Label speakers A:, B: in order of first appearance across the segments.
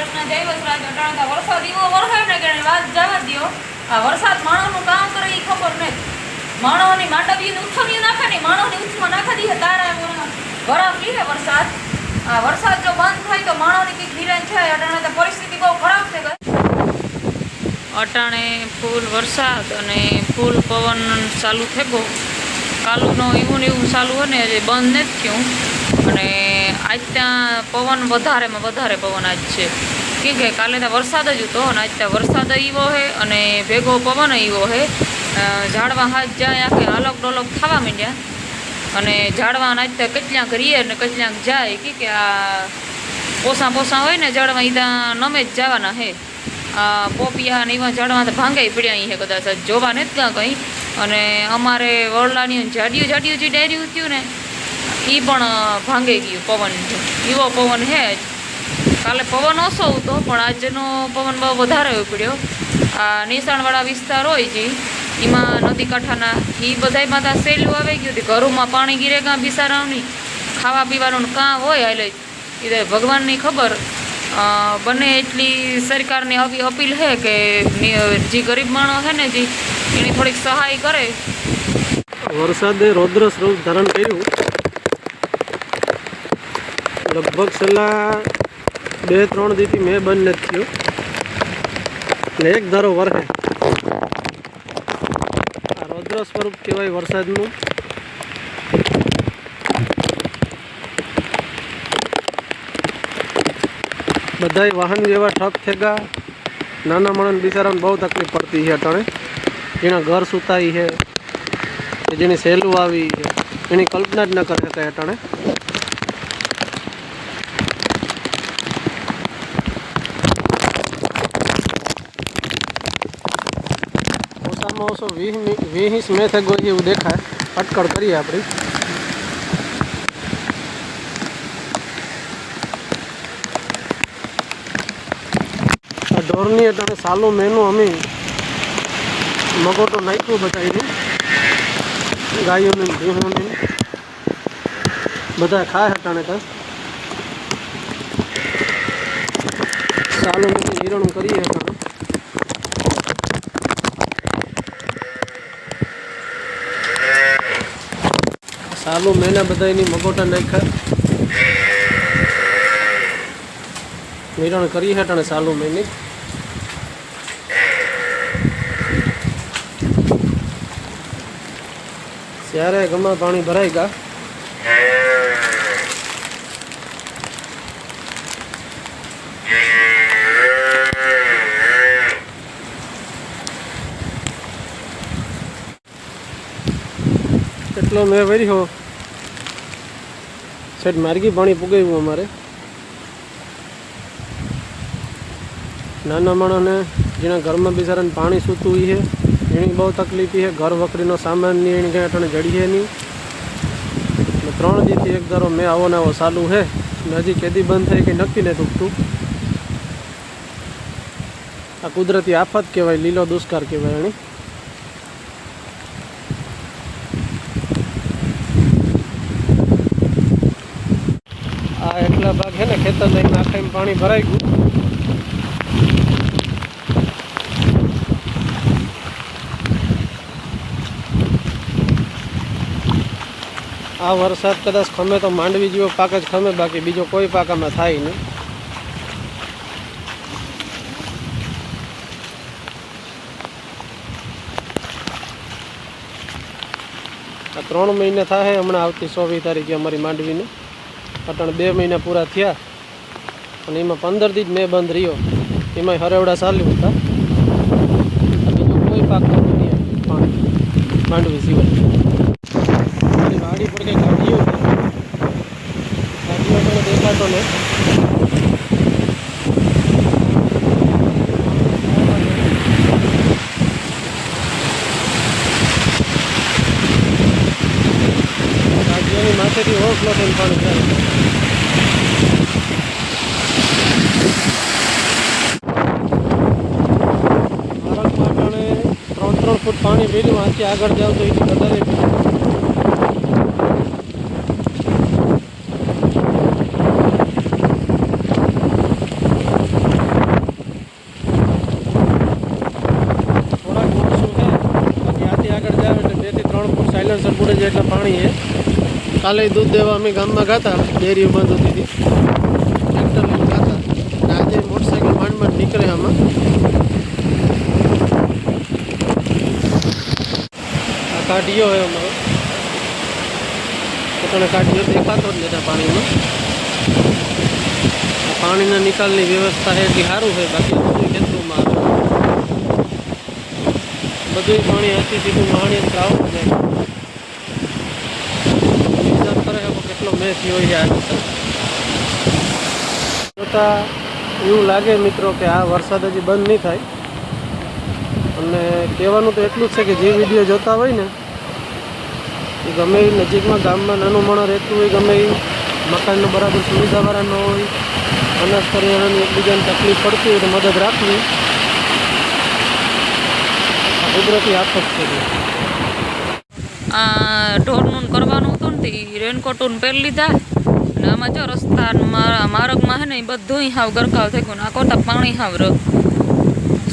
A: કૃષ્ણ જય વસરાજ અટાણતા વરસાદ એવો વરસાદ ને કારણે વાત જવા દો આ વરસાદ માણસનું કામ કરે એ ખબર નહીં માણસની માટવીને ઉથમીયું નાખે ને માણસની ઉથમાં નાખી દઈએ તારા વરાપ લીધે વરસાદ. આ વરસાદ જો બંધ થાય તો માણસની કંઈક ધીરાન છે, અટાણે તો પરિસ્થિતિ બહુ ખરાબ છે અટાણે ફૂલ વરસાદ અને ફૂલ પવન ચાલુ થઈ ગયો. કાલુનો એવું ને એવું ચાલુ હોય ને હજી બંધ નથી થયું. અને આજ ત્યાં પવન વધારેમાં વધારે પવન આજ છે. કે કે કાલે ત્યાં વરસાદ જ હતો અને આજ ત્યાં વરસાદ આવ્યો છે અને ભેગો પવન એવો છે. ઝાડવા હાથ જાય, આખે હાલક ડોલક થવા માંડ્યા. અને ઝાડવા આજ ત્યાં કેટલાંક રીએ ને કેટલાંક જાય. કે કે આ પોસા પોસા હોય ને ઝાડવા ત્યાં નમે જ જવાના હે આ પોપિયા ને એવા ઝાડવા તો ભાંગાઈ પડ્યા છે કદાચ. જોવા નથી ત્યાં કંઈ. અને અમારે વરલાની જાડિયું જાડિયું જે ડાયર્યું થયું ને એ પણ ભાંગી ગયું પવન. એવો પવન હે જ કાલે પવન ઓછો હતો, પણ આજનો પવન બહુ વધારે ઉપડ્યો આ નિશાણવાળા વિસ્તાર હોય છે એમાં નદી કાંઠાના એ બધાયમાં ત્યાં સહેલું આવી ગયું હતું. ઘરોમાં પાણી ગીરે કાં બિસારાવની ખાવા પીવાનું કાં હોય હાલે. એ ભગવાનની ખબર. બને એટલી સરકારની આવી અપીલ છે કે જે ગરીબ માણસ છે ને જે, એની થોડીક સહાય કરે.
B: વરસાદે રૌદ્ર સ્વરૂપ ધારણ કર્યું. લગભગ છેલ્લા બે, ત્રણ દીથી મેં બંધ નથી થયું. એટલે એક ધારો વરસે. આ રૌદ્ર સ્વરૂપ કહેવાય વરસાદનું. બધાય વાહન વ્યવહાર ઠપ થયા નાના માણસ બિચારાને બહુ તકલીફ પડતી છે અટાણે. જેના ઘર સુતાઈ છે. જેની સહેલું આવી છે. એની કલ્પના જ ન કરી શકાય અટાણે. ઓછો વીસ વીસ મે થઈ ગયો એવું દેખાય. અટકળ કરીએ આપણી. ઢોરની અટાણે સાલું મેનું અમે મગોટો નાખ્યું બતાવીને ગાયોને ભીહોને બધા ખાય હટાણે તો સાલું હિરણું કરીએ હટાણે સાલું મેના બધા એની મગોટા નાખ્યા. નિરણ કરી હટાણે સાલુ મેની. ત્યારે ગમે પાણી ભરાઈ ગયા એટલો મેં વર્યો. સેટ માર્ગી પાણી પુગાવ્યું અમારે. નાના માણસને જેના ઘરમાં બિચારાને પાણી સૂતું છે, એની બહુ તકલીફ છે. ઘર વકરીનો સામાનની એની કાંઈ અટણે જડીએ નહીં ત્રણ દીથી એક ધારો મેં આવો ને આવો ચાલુ છે. ને હજી કેદી બંધ થઈ કે નક્કી ને તૂટતું આ કુદરતી આફત કહેવાય, લીલો દુષ્કાળ કહેવાય એની આ એકલા ભાગ છે ને ખેતર લઈને આખા એમ પાણી ભરાઈ ગયું. આ વરસાદ કદાચ ખમે તો માંડવી જેવો પાક જ ખમે, બાકી બીજો કોઈ પાક આમાં થાય નહીં. આ ત્રણ મહિના થાય હમણાં આવતી સોવી તારીખે અમારી માંડવીને. અટણ બે મહિના પૂરા થયા. અને એમાં પંદરથી જ મેં બંધ રહ્યો. એમાંય હરેવડા ચાલ્યું હતા. બીજું કોઈ પાક નહીં પાણી. માંડવી સિવાય. વાડી પર કંઈ ગાડીઓ. ગાડીઓ પણ દેખાતો ને ગાડીઓની માથેથી ઓવરફ્લો થઈને પાણી જાય ભીનું આથી આગળ જાવ તો એથી વધારે સાયલન્સર પૂરે છે. એટલે પાણી છે. કાલે દૂધ દેવા અમે ગામમાં ગાતા ડેરી બંધ હતી હતી ટ્રેક્ટર લઈને ગાતા આજે મોટરસાઇકલ માંડ માંડ નીકળે આમાં. આ કાઢીઓ હોય અમારો. પોતાને કાઢીઓ દેખાતો જ નથી પાણીનો. પાણીના નિકાલની વ્યવસ્થા એટલી સારું છે, બાકી બધું ખેતરોમાં બધું પાણી હતી સીધું પાણી આવતું જાય વિચાર કરે કેટલો મેં થયો છે જોતા એવું લાગે મિત્રો કે આ વરસાદ હજી બંધ નહીં થાય. અને કહેવાનું તો એટલું જ છે કે જે વીડિયો જોતા હોય ને, એ ગમે એ નજીકમાં ગામમાં નાનું માણસ રહેતું હોય, ગમે એ મકાનનો બરાબર સુવિધાવાળા ન હોય, અનાજ કરિયાણાની એકબીજાને તકલીફ પડતી હોય તો મદદ રાખવી. કુદરતી આફત છે
A: આ ઢોરનું કરવાનું હતું ને તે રેનકોટું પહેરી લીધા. અને આમાં જો રસ્તા ને માર્ગમાં હે ને એ બધું હાવ ગરકાવ થઈ ગયું આ કોતા પાણી હાવ ર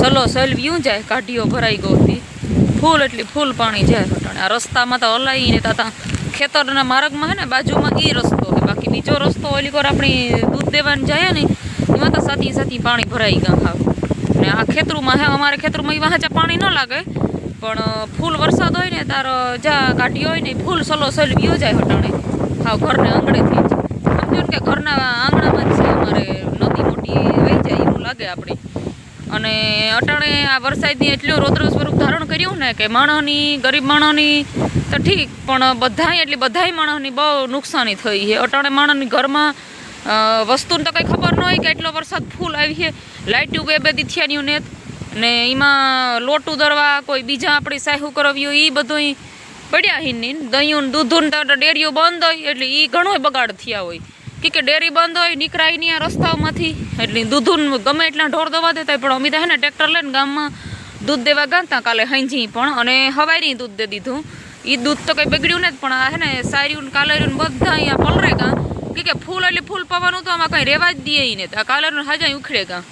A: સલો સલ વ્યૂ જાય, કાઢીઓ ભરાઈ ગયો હતી. ફૂલ એટલી ફૂલ પાણી જાય હટાણે આ રસ્તામાં તો હલાવીને તા ખેતરના માર્ગમાં હે ને, બાજુમાં એ રસ્તો બાકી બીજો રસ્તો ઓલી કોર આપણી દૂધ દેવાની જાય ને, એમાં તો સાથી સાથી પાણી ભરાઈ ગયા ખાવ ને આ ખેતરમાં હે, અમારે ખેતરમાં એવા હાચા પાણી ન લાગે, પણ ફૂલ વરસાદ હોય ને, તાર જ્યાં કાઢી હોય ને ફૂલ સલો સલ વ્યૂ જાય હટાણે હાવ ઘરને આંગણેથી. સમજો ને કે ઘરના આંગણામાં જ છે અમારે નદી મોટી વહી જાય એવું લાગે આપણે. અને અટાણે આ વરસાદની એટલું રૌદ્ર સ્વરૂપ ધારણ કર્યું ને કે માણસની ગરીબ માણસની તો ઠીક, પણ બધાય એટલી બધાય માણસની બહુ નુકસાની થઈ છે. અટાણે માણસની ઘરમાં વસ્તુને તો કંઈ ખબર ન હોય કે એટલો વરસાદ ફૂલ આવી છે. લાઇટ બે બે દીથિયાની નેત. ને એમાં લોટું દરવા કોઈ બીજા આપણી સાહુ કરવ્યું એ બધું પડ્યા હિન દહીં દૂધું તો ડેરીઓ બંધ હોય, એટલે એ ઘણોય બગાડ થયા હોય. કે કે ડેરી બંધ હોય, નીકળાય નહીં આ રસ્તાઓમાંથી. એટલે દૂધું ગમે એટલા ઢોર દવા દેતા પણ અમે તો હે ને ટ્રેક્ટર લઈને ગામમાં દૂધ દેવા ગાતા કાલે હંજી પણ, અને હવારી દૂધ દે દીધું. એ દૂધ તો કંઈ બગડ્યું નથી, પણ આ હે ને સાર્યું ને બધા અહીંયા પલરે ગા. કે કે ફૂલ એટલે ફૂલ પવાનું તો આમાં કંઈ રહેવા જ દે ને. આ કાલેરું હાજા ઉખડે ગા.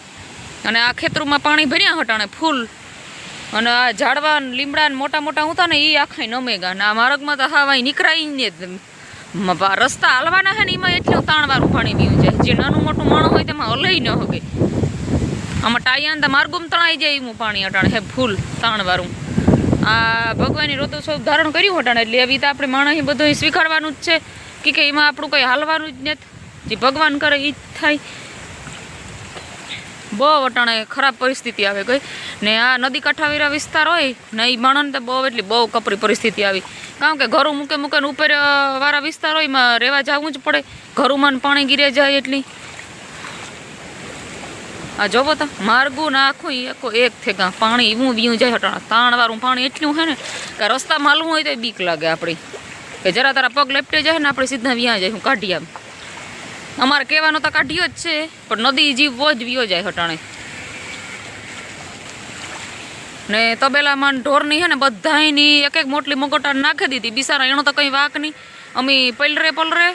A: અને આ ખેતરોમાં પાણી ભર્યા હટાણે ફૂલ. અને આ ઝાડવા લીમડા મોટા મોટા હતા ને એ આખા નમે ગા. ને આ માર્ગમાં તો હવા નીકળાય ને. રસ્તા હાલવાના છે ને એમાં એટલું તાણવાળું પાણી પીવું છે. જે નાનું મોટું માણું હોય તેમાં હલાઈ ન હોય. આમાં ટાયાન તો માર્ગુમ તણાઈ જાય એવું પાણી અટાણે. હે ફૂલ તાણવાળું આ ભગવાનની સૌ ધારણ કર્યું અટાણે. એટલે એવી તો આપણે માણસ બધું સ્વીકારવાનું જ છે. કે એમાં આપણું કંઈ હાલવાનું જ નથી. જે ભગવાન કરે એ જ થાય. બહુ અટાણે ખરાબ પરિસ્થિતિ આવે ગઈ. ને આ નદી કાંઠાવીરા વિસ્તાર હોય ને એ તો બહુ એટલી બહુ કપરી પરિસ્થિતિ આવી. કારણ કે ઘરું મૂકે મૂકે ઉપર વાળા વિસ્તાર હોય એમાં રહેવા જવું જ પડે. ઘરુંમાં પાણી ગીરે જાય એટલી. આ જોવો તો માર્ગું ના આખું આખું એક થેગા પાણી એવું વીયું જાય હટાણા. તાણવાળું પાણી એટલું છે ને કે રસ્તામાં હાલવું હોય તો બીક લાગે આપણી કે જરા તારા પગ લેપટે જાય ને આપણે સીધા વ્યાં જાય હું કાઢી આમ. અમારે કહેવાનો તો કાઢ્યો જ છે, પણ નદી જીવ બહુ જ વિયો જાય હટાણે. ને તબેલામાં ઢોરની છે ને બધાયની એક એક મોટલી મગોટા નાખી દીધી. બિસારા એનો તો કંઈ વાક નહીં. અમે પલરે પલરે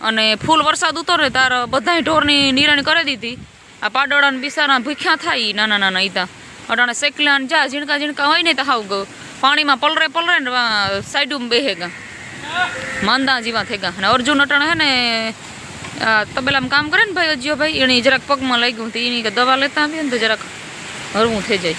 A: અને ફૂલ વરસાદ ઉતરે તાર બધાય ઢોરની નિરણ કરી દીધી. આ પાડોળા ને બિસારા ભૂખ્યા થાય નાના નાના ઈતા. અટાણે શેકલાને જા, ઝીણકા ઝીણકા હોય ને તો હાવ પાણીમાં પલરે પલરે ને સાઈડમાં બેહે ગયા માંદા જેવા થઈ ગયા અને અર્જુન અટાણે હે ને તબેલામાં કામ કરે ને ભાઈ અજીયો ભાઈ, એને જરાક પગમાં લઈ ગયું એની દવા લેતા આવીએ ને તો જરાક હરવું થઈ જાય.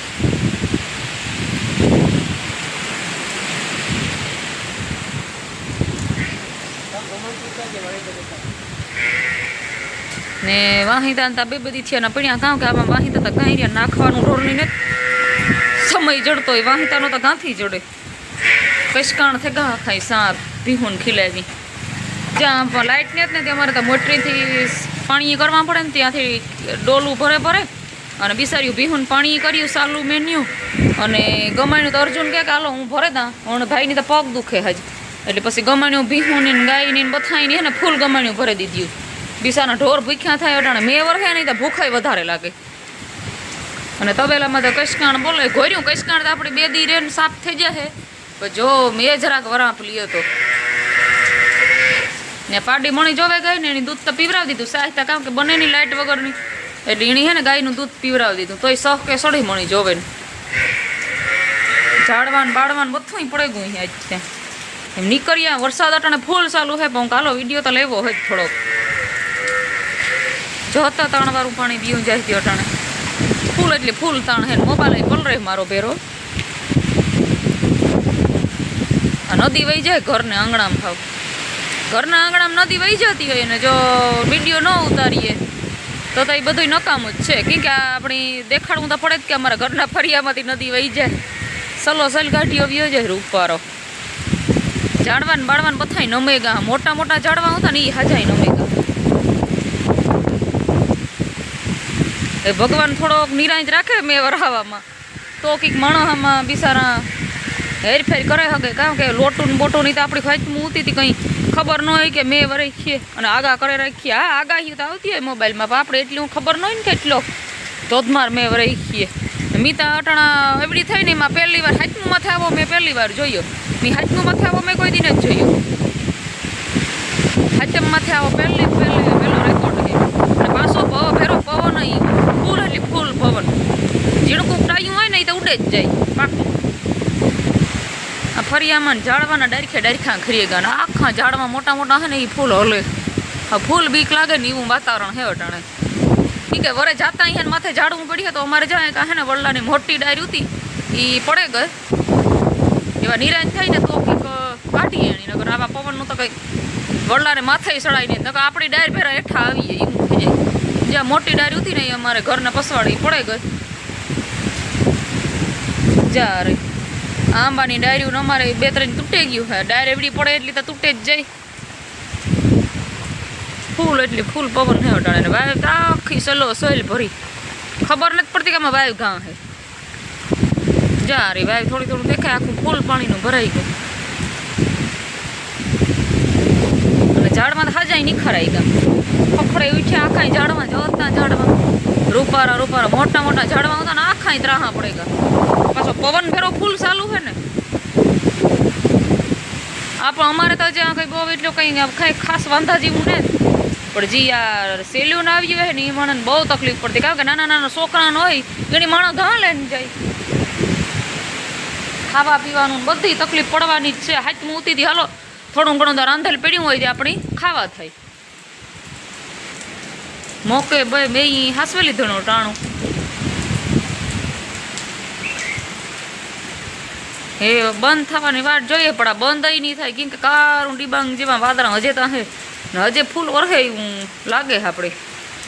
A: ને વાહિતા તા બે બધી થયા પીણ્યા પડ્યા કાં કે આમાં વાહિતા તો કાંઈ રહ્યા, નાખવાનું ઢોરની ને. સમય જડતો હોય, વાહિતાનો તો ગાંથી જડે. કશકાણ થઈ ગા ખાઈ સાર ભીહુન ખીલાવી. જ્યાં લાઇટ ને ને ત્યાં અમારે તો મોટરીથી પાણી કરવા પડે ને ત્યાંથી ડોલું ભરે ભરે અને બિસાર્યું ભીહુન પાણી કર્યું, સાલું મેન્યું. અને ગમાણ્યું તો અર્જુન કહે કે, હાલો, હું ભરે તા હું ભાઈની તો પગ દુખે હજ. એટલે પછી ગમાણ્યું ભીહું ને ગાયની ને બથાઈની ને ફૂલ ગમાણ્યું ભરી દીધું. બિસાના ઢોર ભૂખ્યા થાય અટાણે મેં વરખે નહીં તો ભૂખાઈ વધારે લાગે. અને તબેલામાં તો કશકાણ બોલે, ઘોર્યું કશકાણ તો આપણે બે દી રે ને સાફ થઈ જશે પણ જો મેં જરાક વરાપ લીયો તો. ને પાડી મણી જોવે ગઈ ને એની દૂધ તો પીવરાવી દીધું. સાહિતા કામ કે બંનેની લાઇટ વગરની. એટલે એની હે ને ગાયનું દૂધ પીવરાવી દીધું. તોય સહ કે સડી મણી જોવે ને. ઝાડવાન બાળવાન બધું પડે ગયું અહીંયા જ ત્યાં. એમ નીકળ્યા, વરસાદ અટાણે ફૂલ ચાલુ હે, પણ કાલો વીડિયો તો લેવો હોય જ થોડોક. જોતા ત્રણ વારું પાણી પીવું જાય છે અટાણે. ફૂલ એટલે ફૂલ તાણ હે મોબાઈલ પલ રહે મારો ભેરો. નદી વહી જાય ઘરને આંગણામાં. થાવ ઘરના આંગણામાં નદી વહી જતી હોય ને જો વીડિયો ન ઉતારીએ, તો તો એ બધું નકામું જ છે. કેમ કે આપણી દેખાડવું તો પડે જ કે અમારા ઘરના ફળિયામાંથી નદી વહી જાય. સલો સલ ગાંઠીઓ વ્યો જાય રૂપારો ઝાડવાન બાળવાન બધાય નમેગા મોટા મોટા ઝાડવા હતા ને એ હાજાય નમેગા એ ભગવાન થોડોક નિરાંત રાખે મેં વરાવામાં તો કંઈક માણસમાં બિસારા હેરફેર કરે હકે કારણ કે લોટું ને બોટું નહીં તો આપણી ફાઈટમાં ઉતી હતી કંઈ. ખબર ન હોય કે મેં રાખીએ અને આગા કરે રાખીએ હા, આગાહી તો આવતી હોય મોબાઈલમાં, પણ આપણે એટલી હું ખબર ન હોય ને કે એટલો ધોધમાર મેં રાખીએ મીતા અટાણા એવડી થઈ ને એમાં પહેલી વાર હાથનું આવો, મેં પહેલી વાર જોયો. મેં હાથનું આવો, મેં કોઈ દિન જ જોયો. હાથમ માથે આવો, પહેલી પહેલી પહેલો રેકોર્ડ છે અને પાછો ફેરો પવન અહીં, ફૂલ એટલે ફૂલ પવન. ઝીણકું ટાયું હોય ને એ તો ઉડે જ જાય. ફરિયામાં ઝાડવાના ડરખે ડરખા ખરી ગયા આખા ઝાડમાં મોટા મોટા છે ને એ ફૂલ હલે. ફૂલ બીક લાગે ને એવું વાતાવરણ હે અટાણે. ઠીક કે વરે જાતા અહીંયા માથે ઝાડવું પડ્યું તો અમારે જાય કાં હે ને વડલાની મોટી ડાયરી હતી એ પડે ગઈ. એવા નિરાશ થાય ને તો કંઈક કાઢીએ એની નગર આવા પવનનું તો કંઈક વડલાને માથે સડાય નહીં. નકર આપણી ડાયર ભેરા હેઠા આવીએ એવું થઈ જાય. જ્યાં મોટી ડાયરી હતી ને એ અમારે ઘરને પસવાડી પડે ગઈ. જા રે. આંબાની ડાયરીઓ અમારે બે ત્રણ તૂટી ગયું છે. ડાયર એવડી પડે એટલી તો તૂટે જ જાય. ફૂલ એટલી ફૂલ પવન ને વાયુ તો આખી સલો સોઈલ ભરી. ખબર નથી પડતી કે આમાં વાયુ ગાં હે જા રે, વાયુ થોડી થોડું દેખાય. આખું ફૂલ પાણીનું ભરાઈ ગયું. અને ઝાડમાં તો હાજાય નિખરાઈ ગયા ફફડે ઉઠ્યા આખા ઝાડમાં જોતા ઝાડમાં. રૂપારા રૂપારા. મોટા મોટા ઝાડવા હતા ને આખા ત્રાહા પડે ગયા. પાછો પવન ફેરો ફૂલ ચાલુ છે ને. આપણે અમારે તો જ્યાં કંઈ બહુ એટલો કંઈ કંઈ ખાસ વાંધા જેવું ને. પણ જી આ સેલ્યુન આવ્યું હોય ને એ માણસને બહુ તકલીફ પડતી. કારણ કે નાના નાના છોકરાનો હોય એની માણસ ઘા લઈને જાય. ખાવા પીવાનું બધી તકલીફ પડવાની જ છે. હાથમાં ઉતીથી હાલો થોડું ઘણું રાંધેલ પીડ્યું હોય તે આપણી ખાવા થાય. મોકે ભાઈ બે હાસવે લીધું ટાણું. એ બંધ થવાની વાત જોઈએ, પણ આ બંધ અહીં નહીં થાય, કેમ કે કારું ડીબાંગ જેવા વાદળા હજે તો હે. હજે ફૂલ ઓરહે એવું લાગે આપણે.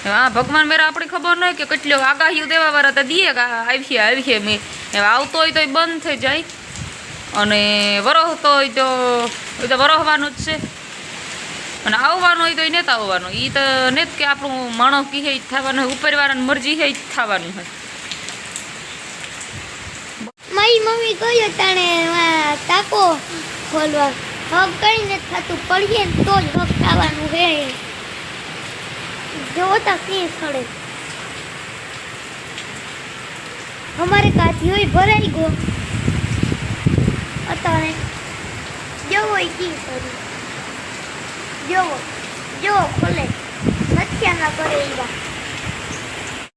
A: હા ભગવાન મેરા આપણી ખબર નહીં કે કેટલી આગાહીઓ દેવા વાળા તો દઈએ કે આ આવીએ આવીએ મેં. આવતો હોય તો એ બંધ થઈ જાય. અને વરહતો હોય તો વરહવાનું જ છે. અને આવવાનું હોય તો એ નેતા આવવાનું. એ તો નેત કે આપણું માણસ કીએ જ થવાનું હોય. ઉપરવાળાની મરજી હે જ થવાનું હોય.
C: મારી મમ્મી ગયો તાણે તાકો ખોલવા. હગ કઈ નથી થતું. પડીએ ને તો જ હગ થવાનું હે. જોતા કે સડે અમારે કાઢીઓ ભરાઈ ગયો. અત્યારે જવો કી કરી જવો જો ખોલે ના કરે એવા